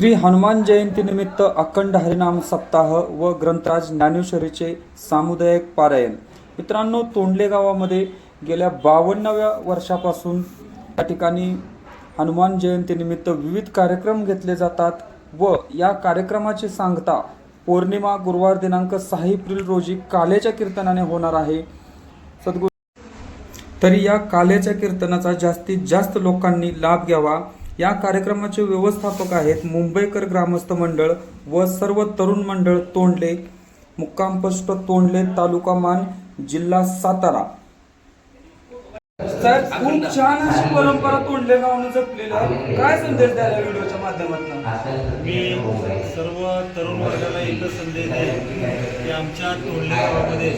श्री हनुमान जयंतीनिमित्त अखंड हरिनाम सप्ताह व ग्रंथराज ज्ञानेश्वरीचे सामुदायिक पारायण. मित्रांनो तोंडले गावामध्ये गेल्या बावन्नाव्या वर्षापासून या ठिकाणी हनुमान जयंतीनिमित्त विविध कार्यक्रम घेतले जातात व या कार्यक्रमाची सांगता पौर्णिमा गुरुवार दिनांक सहा एप्रिल रोजी कालेच्या कीर्तनाने होणार आहे. सद्गुरू तरी या कालेच्या कीर्तनाचा जास्तीत जास्त लोकांनी लाभ घ्यावा. या कार्यक्रमाचे व्यवस्थापक आहेत मुंबईकर ग्रामस्थ मंडळ व सर्व तरुण मंडळ तोंडले मुक्कामपष्ट तोंडले तालुका मान जिल्हा सातारा. साहेब खूप छान अशी परंपरा तोंडले गावानं जपलेली आहे. काय संदेश द्यायला व्हिडिओच्या माध्यमातून? मी सर्व तरुण वर्गाला एकच संदेश देईन की आमच्या तोंडले गावामध्ये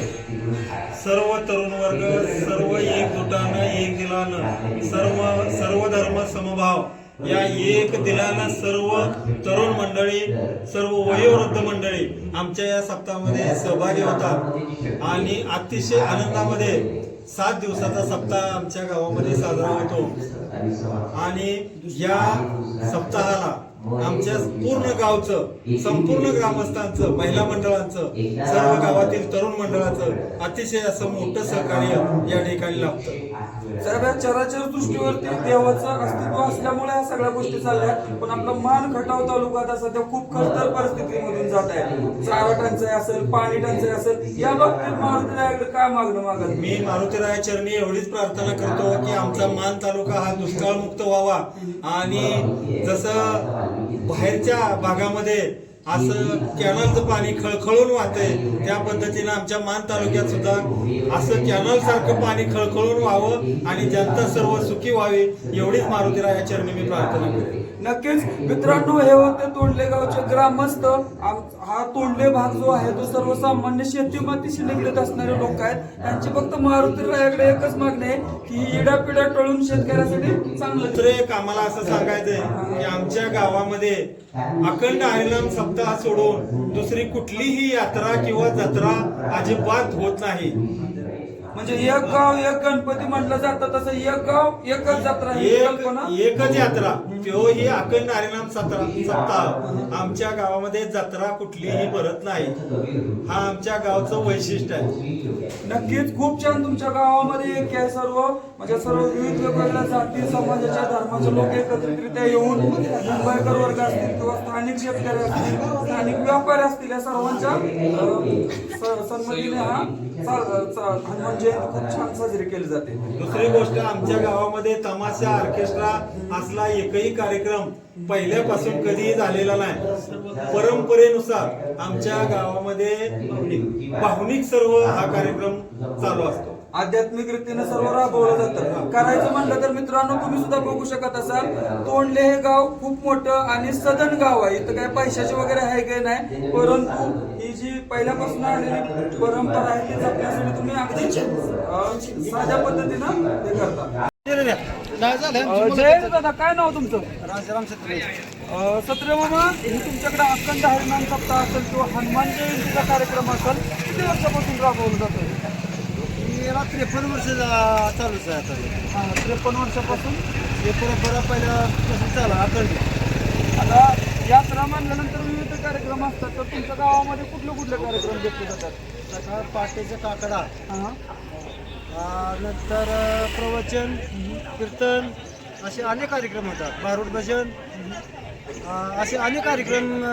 सर्व तरुण वर्ग सर्व एकजुटानं एक दिलानं सर्व सर्व धर्म समभाव या एक दिलाला सर्व तरुण मंडळी सर्व वयोवृद्ध मंडळी आमच्या या सप्ताहामध्ये सहभागी होतात. आणि अतिशय आनंदामध्ये सात दिवसाचा सप्ताह आमच्या गावामध्ये साजरा होतो. आणि या सप्ताहाला आमच्या पूर्ण गावचं संपूर्ण ग्रामस्थांचं महिला मंडळांचं सर्व गावातील तरुण मंडळाचं अतिशय असं मोठं सहकार्य या ठिकाणी लाभतं. चराचर दृष्टीवरती देवाचं अस्तित्व असल्यामुळे या सगळ्या गोष्टी चालल्या पण आपला मान खटाव तालुका आता सध्या खूप खडतर परिस्थितीमधून जात आहे. चारा टंचाई असेल पाणी टंचाई असेल या बाबतीत मारुतीला काय मागणं मागत मी मारुतीराय चरणी एवढीच प्रार्थना करतो की आमचा मान तालुका हा दुष्काळमुक्त व्हावा. आणि जसं बाहेरच्या भागामध्ये असं कॅनलचं पाणी खळखळून वाहतंय. त्या पद्धतीनं आमच्या मान तालुक्यात सुद्धा असं कॅनल सारखं पाणी खळखळून व्हावं आणि जनता सर्व सुखी व्हावी एवढीच मारुतीराया चरणी मी प्रार्थना करतो. नक्कीच. मित्रांनो हे होते तोंडले गावचे ग्रामस्थ. हा तोंडले भाग जो आहे तो सर्वसामान्य शेतीमातीशी निगडीत असणारे लोक आहेत. त्यांची फक्त मारुती रायाकडे एकच मागणी आहे की इडा पिढा टळून शेतकऱ्यासाठी चांगलं एक आम्हाला असं सांगायचंय की आमच्या गावामध्ये अखंड हरिनाम सोडून दुसरी कुठलीही यात्रा किंवा जत्रा अजिबात होत नाही. म्हणजे एक गाव एक गणपती म्हटलं जातं तसं एक गाव एकच जत्रा ही एक एकच यात्रा. तो ही अखंड हरिनाम सत्रा सप्ताह. आमच्या गावामध्ये जत्रा कुठलीही भरत नाही. हा आमच्या गावचं वैशिष्ट्य आहे. नक्कीच खूप छान तुमच्या गावामध्ये एक आहे सर्व? म्हणजे सर्व विविध वेगवेगळ्या जाती समाजाच्या धर्माचे लोक एकत्रितरित्या येऊन मुंबईकर वर्ग असतील किंवा स्थानिक शेतकरी असतील स्थानिक व्यापारी असतील या सर्वांच्या अं, स- संमतीने हा चा- चा- हनुमान म्हणजे खूप छान साजरी केली जाते. दुसरी गोष्ट आमच्या गावामध्ये तमाशा ऑर्केस्ट्रा असला एकही कार्यक्रम पहिल्यापासून कधीही झालेला नाही. परंपरेनुसार आमच्या गावामध्ये भावनिक सर्व हा कार्यक्रम चालू असतो. आध्यात्मिक रीतीने सर्व राबवलं जातं. करायचं म्हणलं तर मित्रांनो तुम्ही सुद्धा बघू शकत असाल तोंडले हे गाव खूप मोठं आणि सदन गाव आहे. इथं काय पैशाचे वगैरे आहे काही नाही? परंतु ही जी पहिल्यापासून आलेली परंपरा आहे ती जपण्यासाठी तुम्ही अगदी साध्या पद्धतीनं हे करता. जय दादा काय नाव तुमचं? राजाराम सत्रे. मामा हे तुमच्याकडे अखंड हरिनाम सप्ताह असेल किंवा हनुमान जयंतीचा कार्यक्रम असेल किती वर्षापासून राबवलं जातं याला त्रेपन्न वर्ष चालूच आहे आता हे. त्रेपन्न वर्षापासून हे परंपरा पहिल्यापासून चालू अखंड आता यात्रा मानल्यानंतर विविध कार्यक्रम असतात तर तुमच्या गावामध्ये कुठले कुठले कार्यक्रम घेतले जातात सकाळ पहाटेचा काकडा हा. नंतर अ, प्रवचन कीर्तन असे अनेक कार्यक्रम होतात. भारूड भजन असे अनेक कार्यक्रम अ,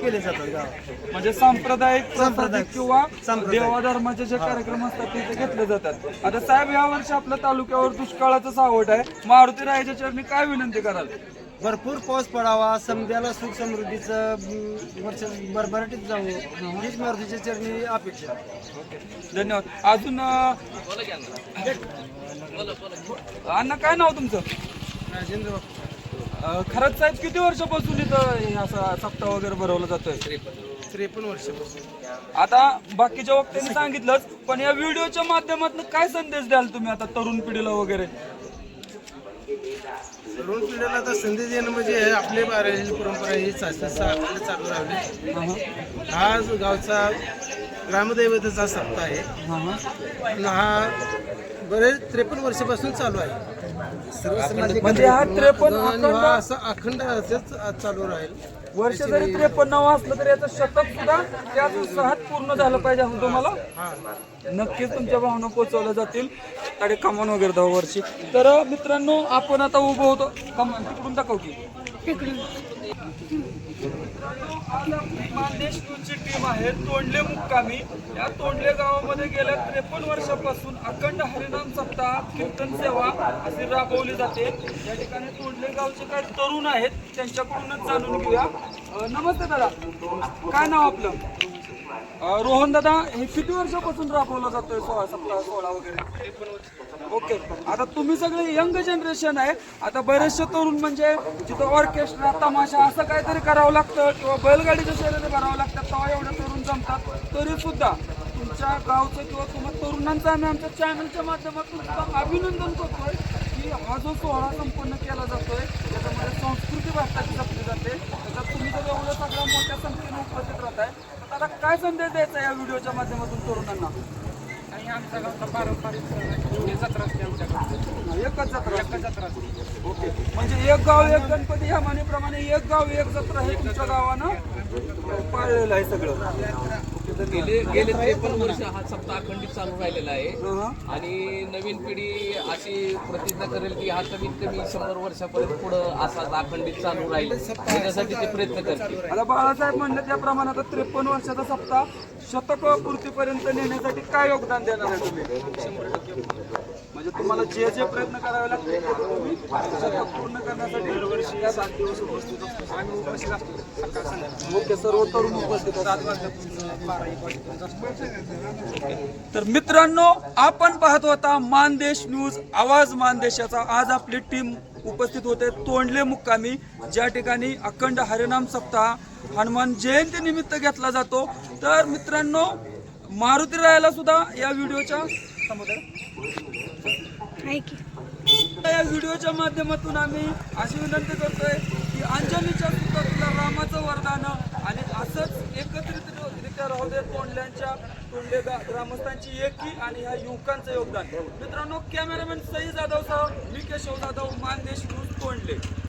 केले जातात गावात. म्हणजे सांप्रदायिक सांप्रदायिक. किंवा सांप्रदायिक. देवाधर्माचे जे कार्यक्रम असतात ते इथे घेतले जातात. आता साहेब या वर्षी आपल्या तालुक्यावर दुष्काळाचं सावट आहे. मारुती रायाच्या चरणी काय विनंती कराल? भरपूर पाऊस पडावा. समद्याला सुख समृद्धीचं वर्ष भरभराटीत जावं. हीच मारुतीच्या चरणी अपेक्षा. धन्यवाद. अजून अं, अण्णा काय नाव तुमचं? राजेंद्र खरंच साहेब किती वर्षापासून इथं हे असा सप्ताह वगैरे भरवला जातोय? त्रेपन्न वर्षापासून. आता बाकीच्या वक्त्यांनी सांगितलंच पण या व्हिडिओच्या माध्यमातून काय संदेश द्याल तुम्ही आता तरुण पिढीला वगैरे? तरुण पिढीला आता संधी देणं म्हणजे आपली बारावी परंपरा ही चालू राहिली. हा. जो गावचा ग्रामदैवताचा सप्ताह आहे. आणि हा बरेच त्रेपन्न वर्षापासून चालू आहे. म्हणजे हा त्रेपन्न अखंड असं अखंड असंच चालू राहील. वर्ष जरी त्रेपन्न असलं तरी याचं शतक सुद्धा त्याच उत्साहात पूर्ण झालं पाहिजे असं तुम्हाला? नक्कीच तुमच्या भावना पोहोचवल्या जातील. आणि कमान वगैरे दहा वर्षी. तर मित्रांनो आपण आता उभं होतो. कमान तिकडून दाखव की. आज आपली मानदेश ची टीम आहे तोंडले मुक्कामी. या तोंडले गावामध्ये गेल्या त्रेपन्न वर्षापासून अखंड हरिनाम सप्ताह कीर्तन सेवा अशी राबवली जाते. या ठिकाणी तोंडले गावचे काही तरुण आहेत त्यांच्याकडूनच जाणून घेऊया. नमस्ते दादा. काय नाव आपलं? रोहन दादा हे किती वर्षापासून राबवला जातोय सोळा सप्ताह सोळा वगैरे? ओके. आता तुम्ही सगळे यंग जनरेशन आहे. आता बरेचसे तरुण म्हणजे जिथं ऑर्केस्ट्रा तमाशा असं काहीतरी करावं लागतं किंवा बैलगाडीच्या शर्यती करावं लागतात तेव्हा एवढे तरुण जमतात. तरी सुद्धा तुमच्या गावचं किंवा तुम्हाला तरुणांचं आम्ही आमच्या चॅनलच्या माध्यमातून अभिनंदन करतोय. की हा जो सोहळा संपन्न केला जातोय त्याच्यामध्ये संस्कृती भारताची जपली जाते. त्याच्यात तुम्ही जर एवढं सगळ्या मोठ्या संख्येने उपस्थित राहताय तर आता काय संदेश द्यायचा या व्हिडिओच्या माध्यमातून तरुणांना? आणि गावचा पारंपरिक सण आहे. जत्रा असते आमच्याकडे एकच जत्रा. एकच जत्रा असते. ओके. म्हणजे एक गाव एक गणपती ह्या म्हणीप्रमाणे एक गाव एक जत्रा हे तुमच्या गावानं पाळलेलं आहे सगळं. गेले गेले त्रेपन्न वर्ष हा सप्ताह अखंडित चालू राहिलेला आहे. आणि नवीन पिढी अशी प्रतिज्ञा करेल की हा कमीत कमी शंभर वर्षापर्यंत पुढं असाच अखंडित चालू राहील. त्याच्यासाठी ते प्रयत्न करतील. आता बाळासाहेब म्हणलं त्याप्रमाणे आता त्रेपन्न वर्षाचा सप्ताह शतक पूर्तीपर्यंत नेण्यासाठी काय योगदान देणार आहे तुम्ही? म्हणजे तुम्हाला जे जे प्रयत्न करावे लागतील पूर्ण करण्यासाठी त्या सात दिवस उपस्थित असतो. आम्ही उपस्थित असतो. ओके सर्व तरुण उपस्थित असतात. तर मित्रांनो आपण पाहत होता मानदेश न्यूज आवाज मानदेशाचा आज आपली टीम उपस्थित होते तोंडले मुक्कामी. ज्या ठिकाणी अखंड हरिनाम सप्ताह हनुमान जयंती निमित्त घेतला जातो. तर मित्रांनो मारुती रायाला सुद्धा या व्हिडिओच्या समोर या व्हिडिओच्या माध्यमातून आम्ही अशी विनंती करतोय की अंजनीच्या सुद्धा तुला रामाचं वरदान आणि असंच एकत्रितरित्या राहू दे ग्रामस्थांची एकी आणि ह्या युवकांचं योगदान. मित्रांनो कॅमेरामॅन सई जाधव सह मी केशव जाधव मानदेश न्यूज तोंडले